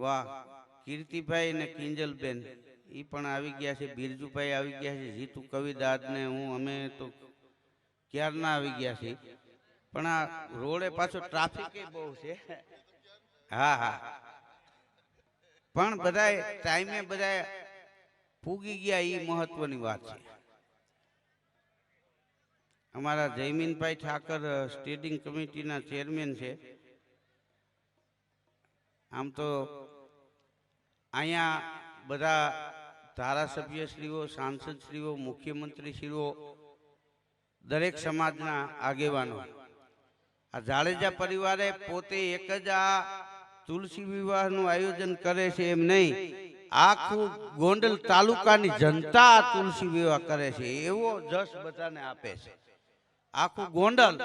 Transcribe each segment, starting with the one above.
વાહ, કીર્તિભાઈ ને કિંજલબેન એ પણ આવી ગયા છે, બિરજુભાઈ આવી ગયા છે, જીતુ કવિદાદ ને હું, અમે તો ક્યારના આવી ગયા છે પણ આ રોડે પાછો ટ્રાફિક બહુ છે. હા હા. પણ બધા ટાઈમે બધા પૂગી ગયા એ મહત્વની વાત છે. અમારા જયમીનભાઈ ઠાકર સ્ટેડિંગ કમિટીના ચેરમેન છે. આમ તો અહીંયા બધા ધારાસભ્યશ્રીઓ, સાંસદશ્રીઓ, મુખ્યમંત્રીશ્રીઓ, દરેક સમાજના આગેવાનો. આ જાડેજા પરિવારે પોતે એક જ આ તુલસી વિવાહનું આયોજન કરે છે એમ નહીં. આખું ગોંડલ તાલુકાની જનતા તુલસી વિવાહ કરે છે. એવો જશ બધાને આપે છે. આખું ગોંડલ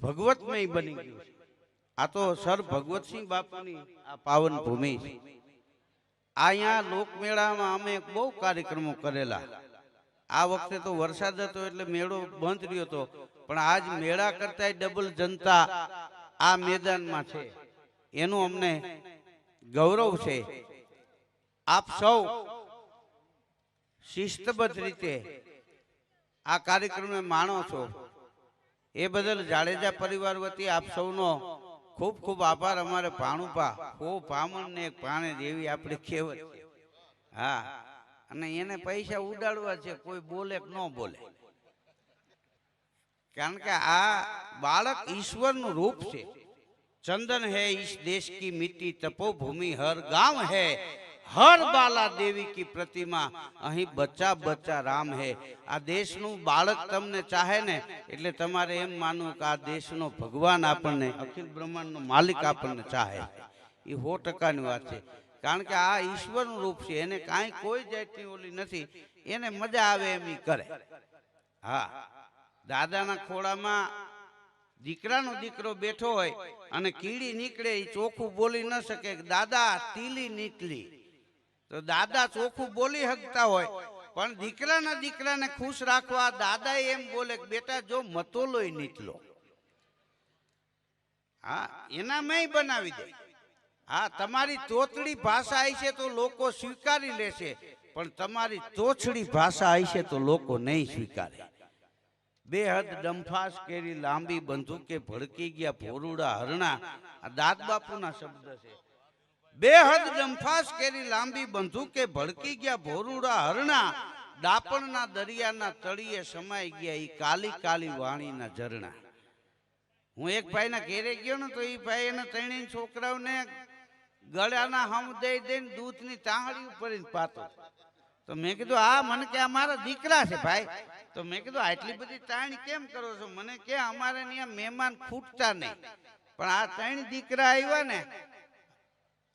ભગવતમય બની ગયું છે. આ તો સર ભગવતસિંહ બાપુની આ પાવન ભૂમિ. છે અહીંયા લોકમેળામાં અમે બહુ કાર્યક્રમો કરેલા. આ વખતે તો વરસાદ હતો એટલે મેળો બંધ રહ્યો હતો. પણ આજ મેળા કરતા ડબલ જનતા આ મેદાનમાં છે. એનું અમને ગૌરવ છે. આપ સૌ શિસ્તબદ્ધ રીતે આ કાર્યક્રમને માણો છો. એ બદલ જાડેજા પરિવાર વતી આપ સૌનો ખૂબ ખૂબ આભાર અમારે ભાણુપા ઓ ભામણ ને પાણે દેવી આપણે કહેવત હા. અને એને પૈસા ઉડાડવા છે, કોઈ બોલે કે ન બોલે. કારણ કે આ બાળક ઈશ્વરનું રૂપ છે. ચંદન હૈ ઈસ દેશ કી મિટ્ટી તપોભૂમિ હર ગામ હૈ. હર બાલા દેવી કી પ્રતિમા. અહીં બચ્ચા બચ્ચા રામ હે. આ દેશનું બાળક તમને ચાહે ને, એટલે તમારે એમ માનવું કે આ દેશનો ભગવાન આપણને, અખિલ બ્રહ્માંડનો માલિક આપણને ચાહે. એ સો ટકાની વાત છે. કારણ કે આ ઈશ્વરનું રૂપ છે, એને કાંઈ કોઈ જાતની ઓલી નથી. એને મજા આવે એમ કરે. હા. દાદાના ખોળામાં દીકરાનો દીકરો બેઠો હોય અને કીડી નીકળે એ ચોખ્ખું બોલી ન શકે દાદા, તીલી નીકળી. તો દાદા ચોખ્ખું બોલી શકતા હોય. પણ દીકરાના દીકરાને ખુશ રાખવા દાદા એમ બોલે કે, બેટા, જો મતોલોય નીકળો. હા એના મેં બનાવી દે. હા, તમારી તોતડી ભાષા હશે તો લોકો સ્વીકારી લેશે, પણ તમારી તોછડી ભાષા આવી છે તો લોકો નહીં સ્વીકારે. બેહદ ડંફાસ કેરી લાંબી બંદૂકે ભડકી ગયા ભોરુડા હરણા. આ દાદ બાપુના શબ્દ છે. બેહદ જંફાસ કેરી લાંબી બંધુકે ભડકી ગયા ભોરુડા હરણા. દાપણના દરિયાના તળીએ સમાઈ ગયા એ કાલી કાલી વાણીના ઝરણા. હું એક ભાઈના ઘેરે ગયો ને તો એ ભાઈ એના ત્રણેય છોકરાઓને ગળાના હમ દઈ દઈને દૂધની તાહળી ઉપર પાતો. તો મેં કીધું આ મને કે અમારા દીકરા છે ભાઈ. તો મેં કીધું, આટલી બધી તાણી કેમ કરો છો? મને કે અમારે ત્યાં મહેમાન ખૂટતા નહીં. પણ આ ત્રણ દીકરા આવ્યા ને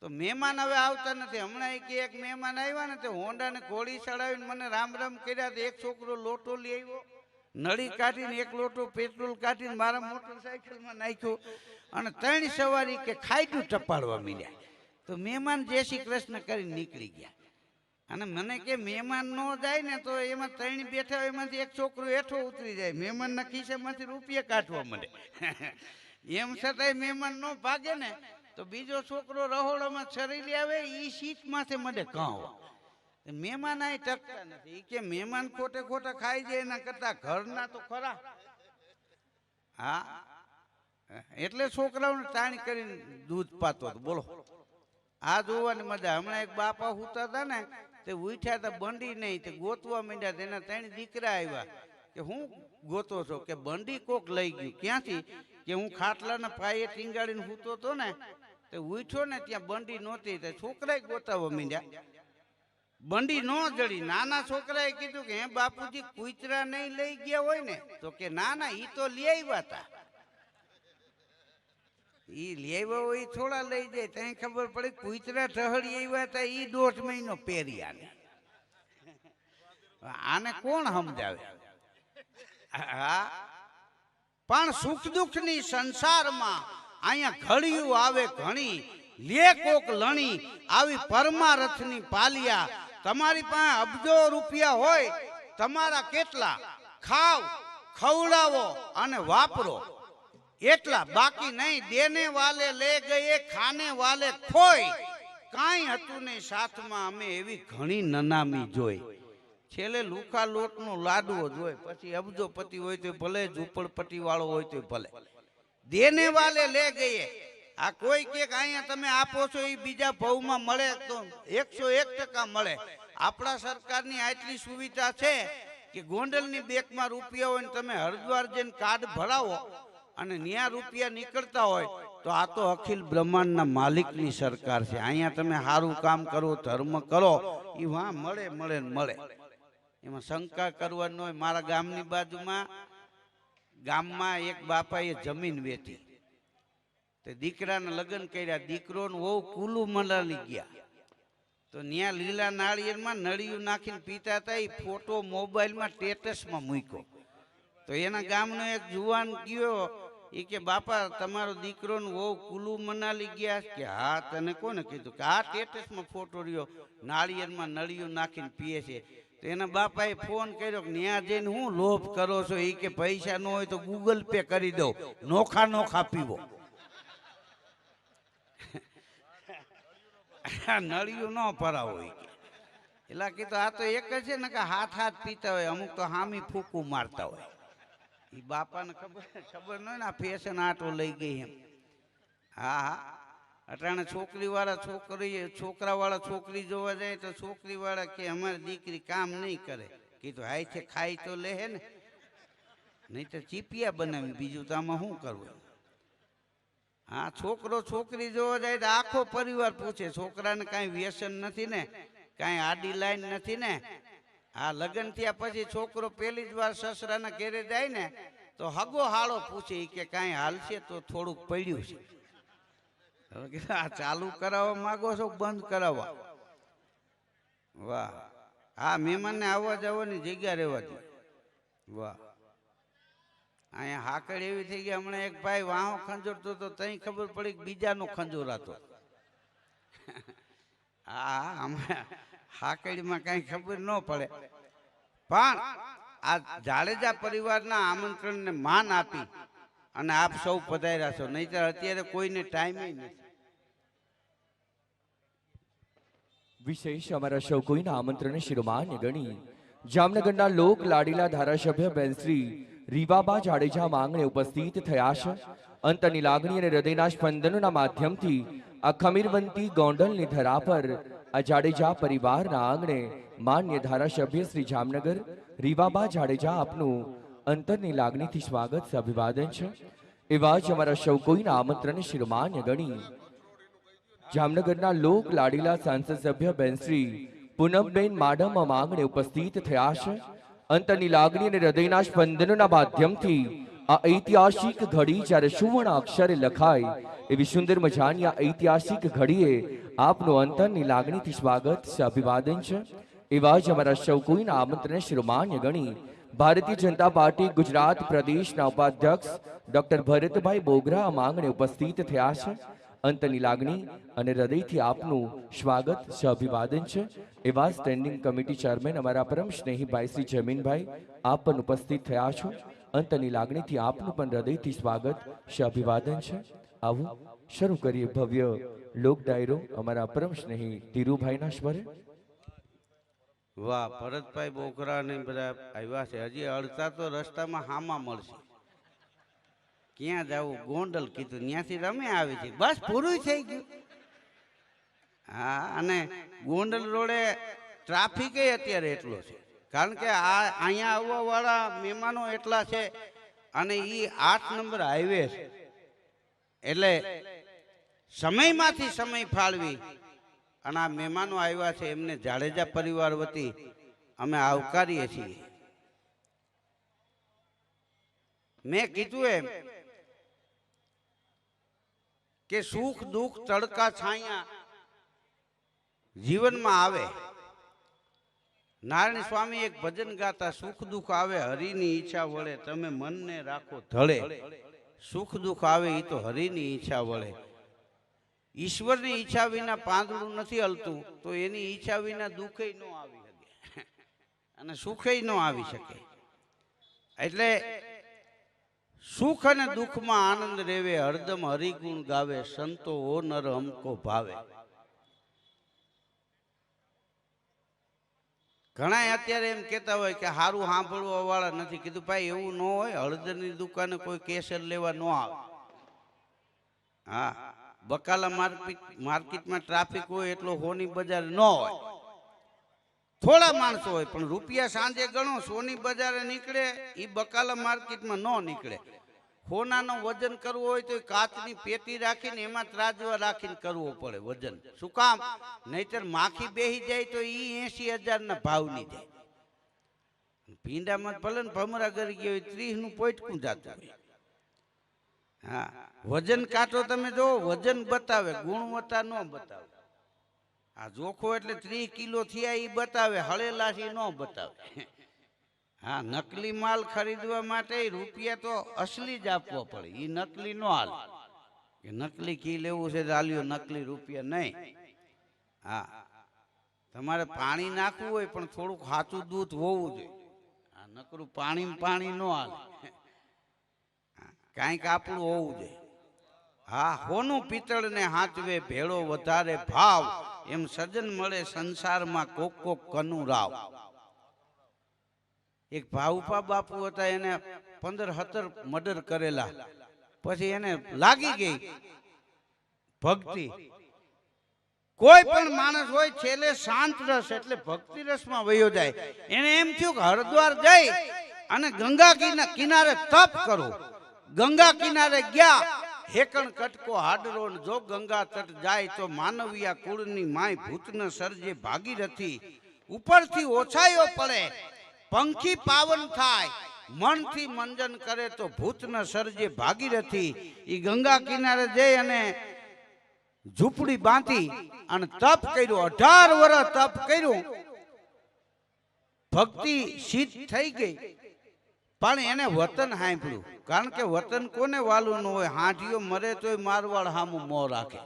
તો મહેમાન હવે આવતા નથી. હમણાં એક મહેમાન આવ્યા ને તે હોન્ડાને ઘોડી ચડાવીને મને રામ રામ કર્યા તો એક છોકરો લોટો લઈ આવ્યો. નળી કાઢીને એક લોટો પેટ્રોલ કાઢીને મારા મોટરસાયકલમાં નાખ્યો અને ત્રણ સવારી કે ખાઈટું ટપાડવા મળ્યા તો મહેમાન જય શ્રી કૃષ્ણ કરીને નીકળી ગયા. અને મને કે મહેમાન ન જાય ને તો એમાં ત્રણ બેઠા હોય, એમાંથી એક છોકરો હેઠો ઉતરી જાય. મહેમાનના ખિસ્સામાંથી રૂપિયા કાઢવા મળે એમ છતાંય મહેમાન ન ભાગે ને તો બીજો છોકરો રહોડામાં છરેલી આવે એ સીટ માથે મને કહો મહેમાન આ ટકતા નથી. કે મહેમાન ખોટે ખોટા ખાઈ જાય, એના કરતા ઘરના તો ખરા. હા? એટલે છોકરાઓને તાણી કરીને દૂધ પાતો બોલો. આ જોવાની મજા. હમણાં એક બાપા હુતા હતા ને, તે ઉઠ્યા હતા બંડી નહીં, તે ગોતવા માંડ્યા તેના ત્રણ દીકરા આવ્યા કે હું ગોતો છો? કે બંડી કોક લઈ ગયું. ક્યાંથી? કે હું ખાટલાના પાયે ટીંગાડીને સૂતો હતો ને તે ઉઠ્યો ને ત્યાં બંડી નહોતી તે છોકરાએ ગોતાવવા મીંડ્યા. બંડી ન જડી. નાના છોકરાએ કીધું કે, હે બાપુજી, કુતરા નહીં લઈ ગયા હોય ને, તો કે ના ના ઈ તો લઈ આવ્યા હતા ઈ લઈ આવ્યા હોય થોડા લઈ જાય. ત્યાં ખબર પડે, કુતરા ઠહડી આવ્યા હતા ઈ દોઢ મહિનો પહેર્યા ને. આને કોણ સમજાવે? હા. પણ સુખ દુઃખની સંસારમાં અહીંયા ઘડિયું આવે ઘણી, લે કોક લણી, આવી પરમારથની પાલિયા. તમારી પાસે અબજો રૂપિયા હોય, તમારા કેટલા? ખાવ, ખવડાવો અને વાપરો. એટલા બાકી નહીં, દેને વાલે લે ગયે, ખાને વાલે ખોય. કાંઈ હતું નહીં, સાથમાં અમે એવી ઘણી નનામી જોઈ. છેલ્લે લુખા લોટનો લાડવો જોઈ, પછી અબજોપતિ હોય તો ભલે ઝૂંપડપટ્ટી વાળો હોય તો ભલે. દેને વાલે લે ગયે. આ કોઈ કે અહીંયા તમે આપો છો એ બીજા ભાવમાં મળે તો એકસો એક ટકા મળે. આપણા સરકારની આટલી સુવિધા છે કે ગોંડલની બેંકમાં રૂપિયા હોય ને તમે હરિદ્વાર જઈને કાર્ડ ભરાવો અને ન્યા રૂપિયા નીકળતા હોય તો આ તો અખિલ બ્રહ્માંડના માલિકની સરકાર છે. અહીંયા તમે સારું કામ કરો, ધર્મ કરો એ વાં મળે મળે મળે. એમાં શંકા કરવાનો હોય. મારા ગામની બાજુમાં ગામમાં એક બાપાએ જમીન વેચી. તે દીકરાના લગ્ન કર્યા. દીકરોને વહુ કુલું મનાલી ગયા. તો ન્યા લીલા નાળિયેરમાં નળિયું નાખીને પીતા હતા. એ ફોટો મોબાઈલમાં સ્ટેટસમાં મૂક્યો. તો એના ગામનો એક જુવાન ગયો. એ કે, બાપા, તમારો દીકરો વહુ કુલુ મનાલી ગયા. કે, હા, તને કોને કીધું? કે, આ સ્ટેટસમાં ફોટો રહ્યો. નાળિયેરમાં નળિયું નાખીને પીએ છે. તો એના બાપાએ ફોન કર્યો કે, ન્યા જઈને હું લોભ કરો છો? એ કે, પૈસા ન હોય તો ગૂગલ પે કરી દો. નોખા નોખા પીવો. નળિયું ન ભરાવો હોય કે. એટલે કીધું આ તો એક જ છે ને કે હાથ હાથ પીતા હોય, અમુક તો હામી ફૂકું મારતા હોય. એ બાપાને ખબર ખબર ન હોય ને આ ફેશન આટો લઈ ગઈ એમ. હા હા. અટાણે છોકરીવાળા છોકરી છોકરાવાળા છોકરી જોવા જાય તો છોકરીવાળા કે અમારી દીકરી કામ નહીં કરે. કીધું હાય છે ખાઈ તો લે ને. નહીં તો ચીપિયા બનાવી બીજું તો આમાં શું કરવું? હા, છોકરો છોકરી જોવા જાય તો આખો પરિવાર પૂછે, છોકરાને કાંઈ વ્યસન નથી ને? કાંઈ આડી લાઈન નથી ને? આ લગ્ન થયા પછી છોકરો પહેલી જ વાર સસરાના ઘેરે જાય ને, તો હગો હાળો પૂછે કે કાંઈ હાલશે તો થોડુંક પડ્યું છે. આ ચાલુ કરાવવા માંગો છો, બંધ કરાવવા. વાહ. હા, મહેમાનને આવવા જવાની જગ્યા રહેવાથી. વાહ. અહીંયા હાકડ એવી થઈ ગઈ, હમણાં એક ભાઈ વાહો ખંજોરતો તો તઈ ખબર પડી કે બીજાનો ખંજોરાતો. હા, હમણાં હાકડીમાં કાંઈ ખબર ન પડે. પણ આ જાડેજા પરિવારના આમંત્રણને માન આપી અને આપ સૌ પધાર્યા છો. નહીતર અત્યારે કોઈને ટાઈમ નથી. વિશેષ અમારા સૌ કોઈના આમંત્રણને શિરોમાન્ય ગણી. જામનગરના લોક લાડીલા ધારાસભ્ય બેન શ્રી રીવાબા જાડેજા માંગણે ઉપસ્થિત થયા છે. અંતરની લાગણી અને હૃદયના સ્પંદનોના માધ્યમથી આ ખમીરવંતી ગોંડલની ધરા પર આ જાડેજા પરિવારના આંગણે માન્ય ધારાસભ્ય શ્રી જામનગર, રીવાબા જાડેજા આપનું અંતરની લાગણીથી સ્વાગત અભિવાદન છે. એવા જ અમારા સૌ કોઈના આમંત્રણને શિરોમાન્ય ગણી. જામનગરના લોક લાડીલા સાંસદ સભ્ય બેનશ્રી પૂનમબેન માડમ માંગણે ઉપસ્થિત થયા છે. અંતરની લાગણી અને હૃદયના સ્પંદનોના માધ્યમથી આ ઐતિહાસિક ઘડી જ્યારે સુવર્ણ અક્ષરે લખાય, એવી સુંદર મજાની આ ઐતિહાસિક ઘડીએ આપનું અંતરની લાગણીથી સ્વાગત છે, અભિવાદન છે. એવા જ અમારા સૌ કોઈના આમંત્રણને શિરોમાન્ય ગણી ભારતીય જનતા પાર્ટી ગુજરાત પ્રદેશના ઉપાધ્યક્ષ ડોક્ટર ભરતભાઈ બોગરા માંગણે ઉપસ્થિત થયા છે. અંતની લાગણી અને હૃદયથી આપનું સ્વાગત છે અભિવાદન છે. એવા સ્ટેન્ડિંગ કમિટી ચેરમેન અમારા પરમ સ્નેહીભાઈ શ્રી જમીનભાઈ, આપ પણ ઉપસ્થિત થયા છો. અંતની લાગણીથી આપનું પણ હૃદયથી સ્વાગત છે અભિવાદન છે. આવું શરૂ કરીએ ભવ્ય લોક ડાયરો અમારા પરમ સ્નેહી ધીરુભાઈના સ્વરે. વાહ, ભરતભાઈ બોકરા ને બધા આવ્યા છે. હજી અડધા તો રસ્તામાં હામાં મળશે. ક્યાં જવું? ગોંડલ કીધું. ત્યાંથી રમે આવી છે બસ પૂરું થઈ ગયું. હા, અને ગોંડલ રોડે ટ્રાફિક અત્યારે એટલો છે. કારણ કે આ અહીંયા આવવા વાળા મહેમાનો એટલા છે અને એ આઠ નંબર હાઈવે છે. એટલે સમયમાંથી સમય ફાળવી અને આ મહેમાનો આવ્યા છે, એમને જાડેજા પરિવાર વતી અમે આવકારીએ છીએ. મેં કીધું એમ કે સુખ દુઃખ તડકા છાયા જીવનમાં આવે. નારાયણ સ્વામી એક ભજન ગાતા સુખ દુઃખ આવે હરિની ઈચ્છા વળે તમે મનને રાખો ધળે. સુખ દુઃખ આવે એ તો હરિની ઈચ્છા વળે. ઈશ્વરની ઈચ્છા વિના પાંદડું નથી હલતું તો એની ઈચ્છા વિના દુઃખે ન આવી શકે. અને સુખે ન આવી શકે. એટલે સુખ અને દુઃખમાં આનંદ રેવે, હરદમ હરિગુણ ગાવે સંતો ઓ નર અમકો ભાવે. ઘણા અત્યારે એમ કહેતા હોય કે હારું સાંભળવા વાળા નથી. કીધું, ભાઈ, એવું ન હોય, હળદરની દુકાને કોઈ કેસર લેવા ન આવે. હા, બકાલા માર્કેટ, માર્કેટમાં ટ્રાફિક હોય એટલો હોની બજાર ન હોય. થોડા માણસો હોય, પણ રૂપિયા સાંજે ગણો, સોની બજારે નીકળે એ બકાલા માર્કેટમાં ન નીકળે. સોનાનું વજન કરવું હોય તો કાચની પેટી રાખીને એમાં ત્રાજવા રાખીને કરવો પડે વજન. શું કામ? નહીતર માખી બેહી જાય તો એ એસી હજારના ભાવની જાય. ભીંડામાં ભલે ને ભમરા ગરી ગયો હોય ત્રીસનું પોઈટકું જાતું હોય. હા, વજન કાંટો તમે જો વજન બતાવે, ગુણવત્તા ન બતાવે. આ જોખો એટલે ત્રીસ કિલો થયા એ બતાવે હળેલા છે ન બતાવે. હા, નકલી માલ ખરીદવા માટે રૂપિયા તો અસલી જ આપવો પડે એ નકલી નો હાલ. કે નકલી કી લેવું છે તો હાલ્યો નકલી રૂપિયા નહીં. હા, તમારે પાણી નાખવું હોય પણ થોડુંક સાચું દૂધ હોવું જોઈએ. આ નકરું પાણી પાણી ન હાલે. કાંઈક આપણું હોવું જોઈએ. હા, હોનું પિત્તળને હાચવે ભેળો વધારે ભાવ. એમ સજન મળે સંસારમાં કોક કોક કનુરાવ એક ભાવુપા બાપુ હતા, એને પંદર હતર મર્ડર કરેલા. પછી એને લાગી ગઈ ભક્તિ. કોઈ પણ માણસ હોય, છેલ્લે શાંત રસ, એટલે ભક્તિ રસમાં વયો જાય. એને એમ થયું કે હરિદ્વાર જઈ અને ગંગા કિનારે તપ કરું. ગંગા કિનારે ગયા હેકણ કટકો હાડરો જો ગંગા તટ જાય તો માનવિયા કુળની માય ભૂતન સર્જે ભાગીરથી. ઉપરથી ઓછાયો પડે, પંખી પાવન થાય મનથી મંજન કરે તો ભૂતન સર્જે ભાગીરથી. ઈ ગંગા કિનારે જઈ અને ઝૂંપડી બાંધી અને તપ કર્યું, અઢાર વર્ષ તપ કર્યું. ભક્તિ સિદ્ધ થઈ ગઈ. પણ એને વતન સાંભળ્યું. કારણ કે વતન કોને વાલું ન હોય? હાંઠીઓ મરે તોય મારવાડ હામું મોં રાખે.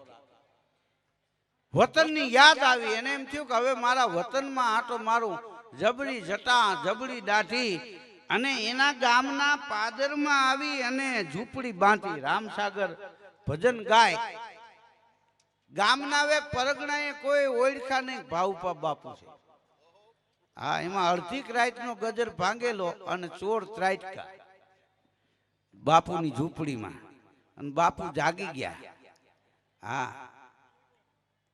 વતનની યાદ આવી. એને એમ થયું કે હવે મારા વતનમાં આટો મારું જબડી જટા, જબડી દાઢી અને એના ગામના પાદરમાં આવી અને ઝૂંપડી બાંધી. રામસાગર ભજન ગાય. ગામના હવે પરગણાએ કોઈ ઓળખા નહીં ભાવપા બાપુ છે. હા, એમાં અડધી રાતનો ગજર ભાંગેલો અને ચોર ત્રાટકા. બાપુની ઝૂંપડીમાં. અને બાપુ જાગી ગયા. હા.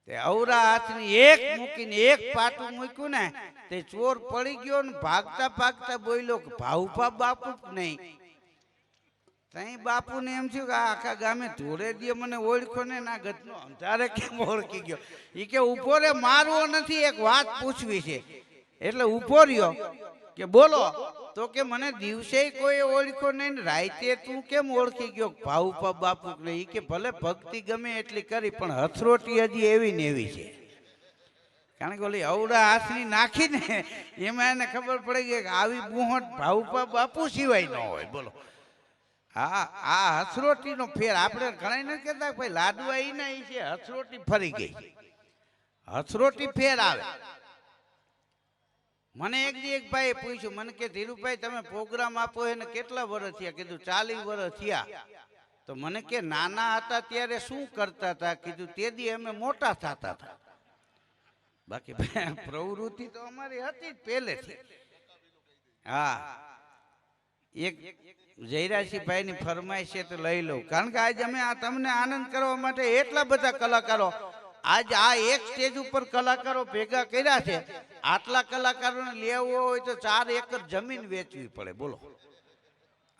તે અવરા હાથની એક મૂકીને એક પાટું મૂક્યું ને, તે ચોર પડી ગયો ને ભાગતા ભાગતા બોલ્યો કે ભાવપા બાપુ નહીં. તઈ બાપુને એમ થયું કે આખા ગામે ધોળે દે મને ઓળખો ને, ના ગતનો અંધારે કેમ ઓળખી ગયો? એ કે, ઊભો રે, મારવો નથી, એક વાત પૂછવી છે. એટલે ઊભો રહ્યો કે બોલો, તો કે મને દિવસે કોઈ ઓળખ્યો નહીં રાતે તું કેમ ઓળખી ગયો? ભાવપા બાપુ એ કે ભલે ભક્તિ ગમે એટલી કરી, પણ હથરોટી હજી એવી ને એવી છે. કારણ કે ઓલી અવડા હાથની નાખીને એમાં એને ખબર પડી ગઈ કે આવી બુહોટ ભાવપા બાપુ સિવાય ન હોય. બોલો. હા, આ હથરોટીનો ફેર આપણે ઘણા નથી કહેતા ભાઈ લાડવા એ ના છે, હથરોટી ફરી ગઈ. હથરોટી ફેર આવે. મને એક દી એક ભાઈએ પૂછ્યું, મને કે, ધીરુભાઈ, તમે પ્રોગ્રામ આપો એને કેટલા વર્ષ થયા? કીધું, ચાલીસ વર્ષ થયા. તો મને કે, નાના હતા ત્યારે શું કરતા હતા? કીધું, તે દી અમે મોટા થતા હતા. બાકી પ્રવૃત્તિ તો અમારી હતી જ પહેલેથી. હા. એક જયરાજસિંહભાઈ ની ફરમાઈશ છે તો લઈ લઉં. કારણ કે આજે અમે આ તમને આનંદ કરવા માટે એટલા બધા કલાકારો આજ આ એક સ્ટેજ ઉપર કલાકારો ભેગા કર્યા છે. આટલા કલાકારોને લેવો હોય તો ચાર એકર જમીન વેચવી પડે, બોલો.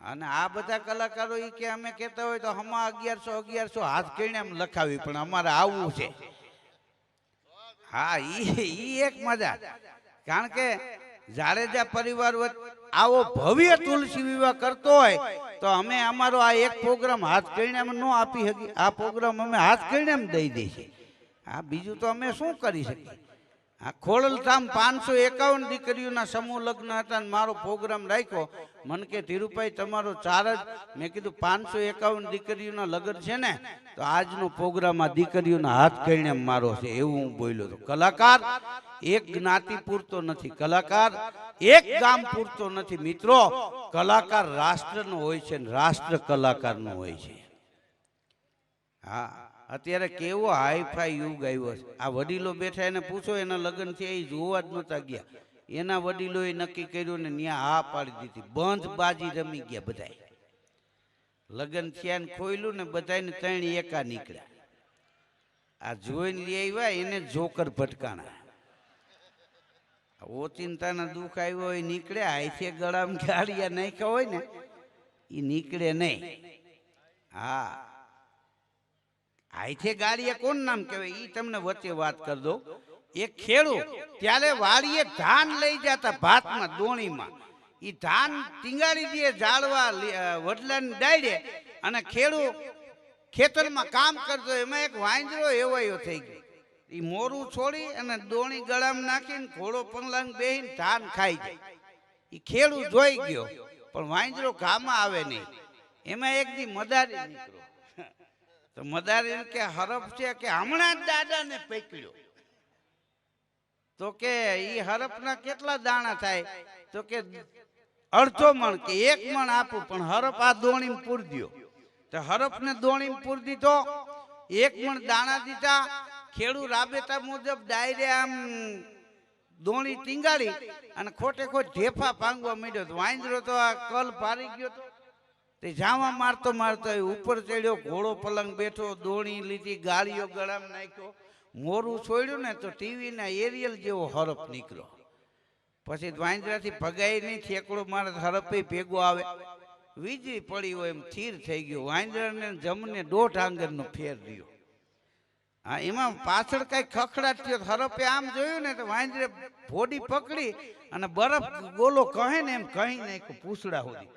અને આ બધા કલાકારો એ કે અમે કહેતા હોય તો હમા અગિયારસો અગિયારસો હાથ કરીને એમ લખાવી, પણ અમારે આવવું છે. હા, ઈ એક મજા. કારણ કે જાડેજા પરિવાર આવો ભવ્ય તુલસી વિવાહ કરતો હોય, તો અમે અમારો આ એક પ્રોગ્રામ હાથ કરીને અમે ન આપી શકીએ. આ પ્રોગ્રામ અમે હાથ કરીને એમ દઈ દઈએ છીએ. હા બીજું તો અમે શું કરી શકીએ? આ ખોડલધામ પાંચસો એકાવન દીકરીઓના સમૂહ લગ્ન હતા અને મારો પ્રોગ્રામ રાખ્યો. મને કે, ધીરુભાઈ, તમારો ચાર જ મેં કીધું, પાંચસો એકાવન દીકરીઓના લગ્ન છે ને, તો આજનો પ્રોગ્રામ આ દીકરીઓના હાથ કહીને મારો છે. એવું હું બોલ્યો હતો. કલાકાર, એક જ્ઞાતિ પૂરતો નથી. કલાકાર, એક ગામ પૂરતો નથી. મિત્રો, કલાકાર રાષ્ટ્રનો હોય છે ને રાષ્ટ્ર કલાકારનો હોય છે. હા. અત્યારે કેવો હાઈફાઈ યુગ આવ્યો છે. આ વડીલો બેઠા એને પૂછો, એના લગ્ન છે એ જોવા જ નહોતા ગયા. એના વડીલોએ નક્કી કર્યું ને ત્યાં હા પાડી દીધી. બંધ બાજી રમી ગયા બધાય. લગ્ન થયા ને ખોયલું ને બધાને ત્રણ એકા નીકળ્યા. આ જોઈને લઈ આવ્યા, એને જોકર ભટકાણા. ઓચિંતાના દુઃખ આવ્યો હોય, નીકળ્યા આઈથે ગળામાં ગાળિયા નાખ્યા હોય ને એ નીકળે નહીં. હા. આઈથે ગાડીએ કોણ નામ કહેવાય? એ તમને વચ્ચે વાત કરી દો એ ખેડૂત, ત્યારે વાડીએ ધાન લઈ જતા ભાતમાં, દોણીમાં. એ ધાન ટીંગાડી દે જાળવા વડલાને ડાયડે અને ખેડૂત ખેતરમાં કામ કરતો એમાં એક વાંજરો એવો એવો થઈ ગયો. એ મોરું છોડી અને દોણી ગળામાં નાખીને ઘોડો પંગલાંગ બેહીને ધાન ખાઈ જાય. એ ખેડૂત જોઈ ગયો, પણ વાંજરો ગામમાં આવે નહીં. એમાં એક દી મદારી નીકળો તો મદારી કે, હરફ છે કે હમણાં જ દાદાને પકડ્યો. તો કે એ હરફના કેટલા દાણા થાય? તો કે, અડધો મણ કે એક મણ આપું, પણ હરફ આ દોણી પૂર દ્યો. તો હરફને દોણી પૂર દીધો, એક મણ દાણા દીધા, ખેડૂત રાબેતા મુજબ ડાયરે આમ દોણી ટીંગાડી અને ખોટે ખોટ ઢેફા પાંગવા માંડ્યો. વાંદરો તો આ કલ પારી ગયો તો તે જાવા મારતો મારતો ઉપર ચડ્યો, ઘોડો પલંગ બેઠો, દોણી લીધી, ગાળીઓ ગળામાં નાખ્યો. મોરું છોડ્યું ને તો ટીવીના એરિયલ જેવો હરફ નીકળ્યો. પછી દ્વાંજરાથી ભગાઈ નહીં ઠેકડો મારે હરફે ભેગો આવે. વીજળી પડી હોય એમ થીર થઈ ગયો. વાંજરાને જમને દોઢ આંગળનો ફેર રહ્યો. હા, એમાં પાછળ કઈ ખખડાટ થયો. હરપે આમ જોયું ને તો વાંજરે ભોડી પકડી અને બરફ ગોલો કહે ને એમ કહી નાખ્યો, પૂછડા સુધી.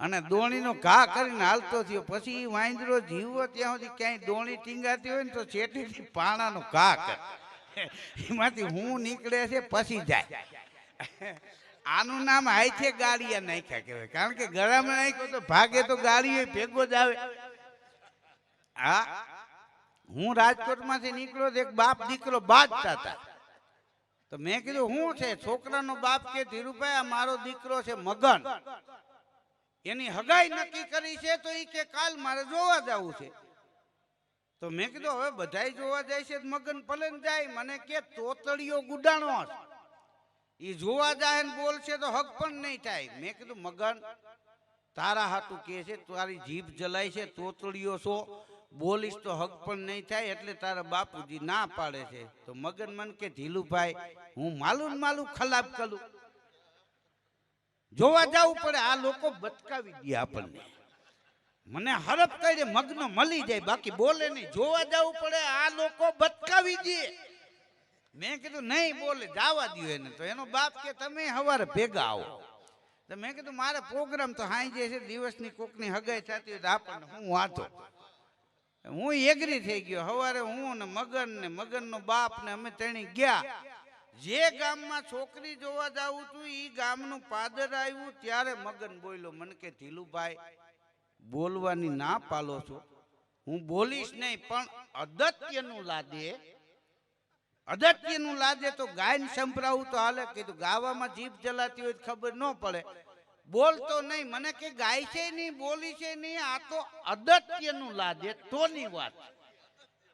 અને દોણીનો ઘા કરીને હાલતો થયો. પછી વાંદરો જીવો ત્યાં સુધી ક્યાંય દોણી ટીંગાતી હોય ને તો ચેટીથી પાણાનો ઘા કરે. એમાંથી હું નીકળે છે પછી જાય. આનું નામ હાઈથે ગાળિયા નાખ્યા કહેવાય. કારણ કે ગળામાં નાખ્યો તો ભાગે તો ગાળીઓ ભેગો જ આવે. હા? હું રાજકોટમાંથી નીકળ્યો તો એક બાપ દીકરો બાજતા હતા. તો મેં કીધું હું છે? છોકરાનો બાપ કે ધીરુભાઈ? આ મારો દીકરો છે મગન. એની હગાઈ નક્કી કરી છે તો એ કે કાલ મારે જોવા જવું છે. તો મેં કીધું, હવે બધાય જોવા જાય છે, મગન પલન જાય. મને કે તોતળીઓ ગુડાણો એ જોવા જાય ને બોલશે તો હક પણ નહીં થાય. મેં કીધું, મગન, તારા હાટું કે છે, તારી જીભ જલાય છે તોતળીઓ છો. બોલીશ તો હક પણ નહીં થાય, એટલે તારા બાપુજી ના પાડે છે. તો મગન મન કે, ઢીલુભાઈ, હું માલું માલું ખલાબ કરું. જોવા જવું પડે, આ લોકો બચકાવી દે આપણને. મને હરફ કરી મગ્ન મળી જાય, બાકી બોલે નહીં. જોવા જવું પડે, આ લોકો બચકાવી દે. મેં કીધું, નહીં બોલે, જવા દો એને. તો એનો બાપ કે, તમે સવારે ભેગા આવો. તો મેં કીધું, મારે પ્રોગ્રામ તો હાઈ જે છે, દિવસની કોકની હગાઈ થતી હોય તો આપણને હું વાંચો હું એગ્રી થઈ ગયો. સવારે હું ને મગન ને મગનનો બાપ ને અમે તેણી ગયા. જે ગામમાં છોકરી જોવા જાઉં છું એ ગામનું પાદર આવ્યું, ત્યારે મગન બોલ્યો, મને કે, ધીલુભાઈ, બોલવાની ના પાલો છો. હું બોલીશ નહીં, પણ અદત્યનું લાદે અદત્યનું લાદે તો ગાયન સંભળાવું તો હાલે. કીધું, ગાવામાં જીભ જલાતી હોય ખબર ન પડે. બોલતો નહીં, મને કે, ગાય છે નહીં, બોલી છે નહીં, આ તો અદત્યનું લાદે તોની વાત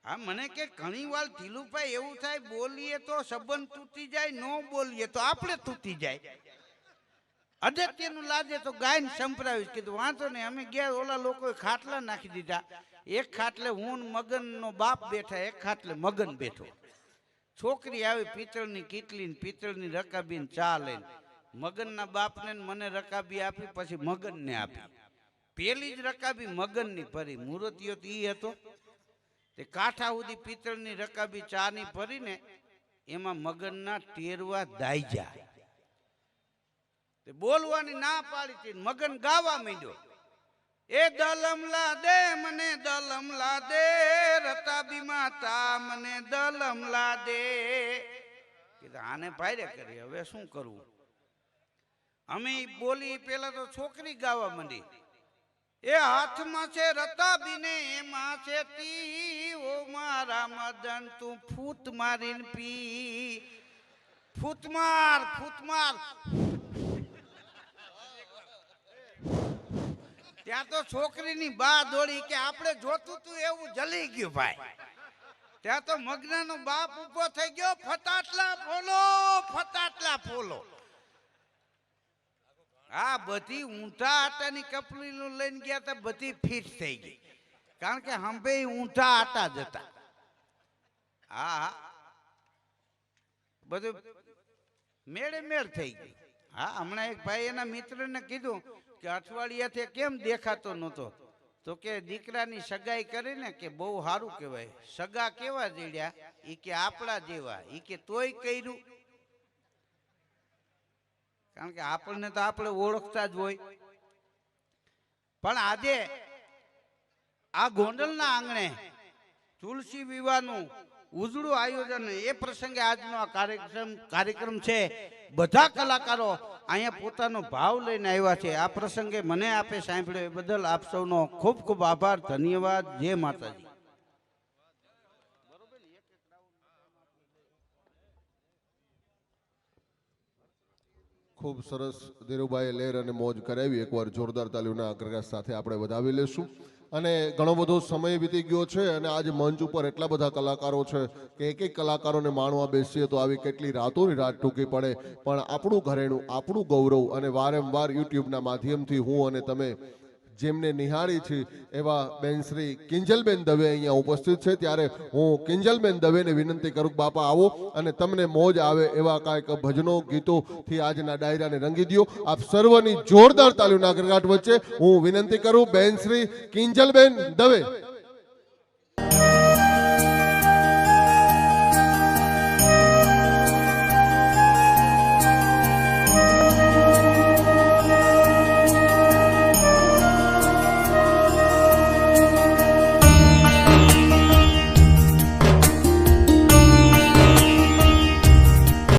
હા, મને કે ઘણી વાર ધીલુભાઈ એવું થાય, બોલીએ તો સંબંધ તૂટી જાય, ન બોલીએ તો આપણે તૂટી જાય. અગત્યનું લાગે તો ગાયને સંભળાવીશ, કીધું, વાંધો નહીં, અમે ગયા ઓલા લોકોએ ખાટલા નાખી દીધા. એક ખાટલે હું મગનનો બાપ બેઠા, એક ખાટલે મગન બેઠો. છોકરી આવી પિત્તળની કીટલી પિત્તળની રકાબી ચા લઈને. મગનના બાપને મને રકાબી આપી, પછી મગનને આપી. પેલી જ રકાબી મગનની ભરી. મૂર્તિઓ તો ઈ હતો. તે કાંઠા સુધી પિત્તળની રકાબી ચાની ભરીને એમાં મગનના ટેરવા દાઈજા તે બોલવાની ના પાડી હતી, મગન ગાવા માંડ્યો. એ દલમલા દે મને દલમલા દે રતાબી માતા, મને દલમલા દે કીધું, આને ભાઈરે કરી, હવે શું કરવું? અમે બોલી, પેલા તો છોકરી ગાવા માંડી. એ હાથમાં છે રતાબીને, એમાં છે તી. ઓ મારા મદન, તું ફૂટ મારીને પી. ફૂટ માર ફૂટ માર. ત્યાં તો છોકરીની બા દોડી કે આપણે જોતું તું એવું જલી ગયું ભાઈ. ત્યાં તો મગ્નનો બાપ ઊભો થઈ ગયો, ફટાટલા ફોલો ફટાટલા ફોલો. આ બધી ઊંઠા આટાની કપલીનું લઈને ગયા તા, બધી ફિટ થઈ ગઈ. કારણ કે હંભે ઊંટા આટા જ હતા. હા. બધું મેળે મેળ થઈ ગઈ. હા, હમણાં એક ભાઈ એના મિત્રને કીધું કે અઠવાડિયાથી કેમ દેખાતો નહોતો? તો કે દીકરાની સગાઈ કરીને કે બહુ સારું કહેવાય. સગા કેવા જીડ્યા? એ કે આપણા જેવા. એ કે તોય કર્યું. કારણ કે આપણને તો આપણે ઓળખતા જ હોય. પણ આજે આ ગોંડલના આંગણે તુલસી વિવાહનું ઉજળું આયોજન એ પ્રસંગે આજનો આ કાર્યક્રમ કાર્યક્રમ છે. બધા કલાકારો અહીંયા પોતાનો ભાવ લઈને આવ્યા છે. આ પ્રસંગે મને આપે સાંભળ્યો એ બદલ આપ સૌનો ખૂબ ખૂબ આભાર, ધન્યવાદ. જય માતાજી. ખૂબ સરસ ધીરુભાઈ લેર અને મોજ કરાવી. એકવાર જોરદાર તાલીઓના અગ્રગાસ સાથે આપણે વધાવી લેશું. અને ઘણો બધો સમય વીતી ગયો છે અને આજે મંચ ઉપર એટલા બધા કલાકારો છે કે એક એક કલાકારોને માણવા બેસીએ તો આવી કેટલી રાતોની રાત ટૂંકી પડે. પણ આપણું ઘરેણું, આપણું ગૌરવ અને વારંવાર યુટ્યુબના માધ્યમથી હું અને તમે જેમને નિહાળી છે એવા બેન શ્રી કિંજલબેન દવે અહીંયા ઉપસ્થિત છે. ત્યારે હું કિંજલબેન દવેને વિનંતી કરું બાપા, આવો અને તમને મોજ આવે એવા કાંઈક ભજનો ગીતોથી આજના ડાયરાને રંગી દ્યો. આપ સર્વની જોરદાર તાલીમ ગરગાટ વચ્ચે હું વિનંતી કરું, બેન શ્રી કિંજલબેન દવે.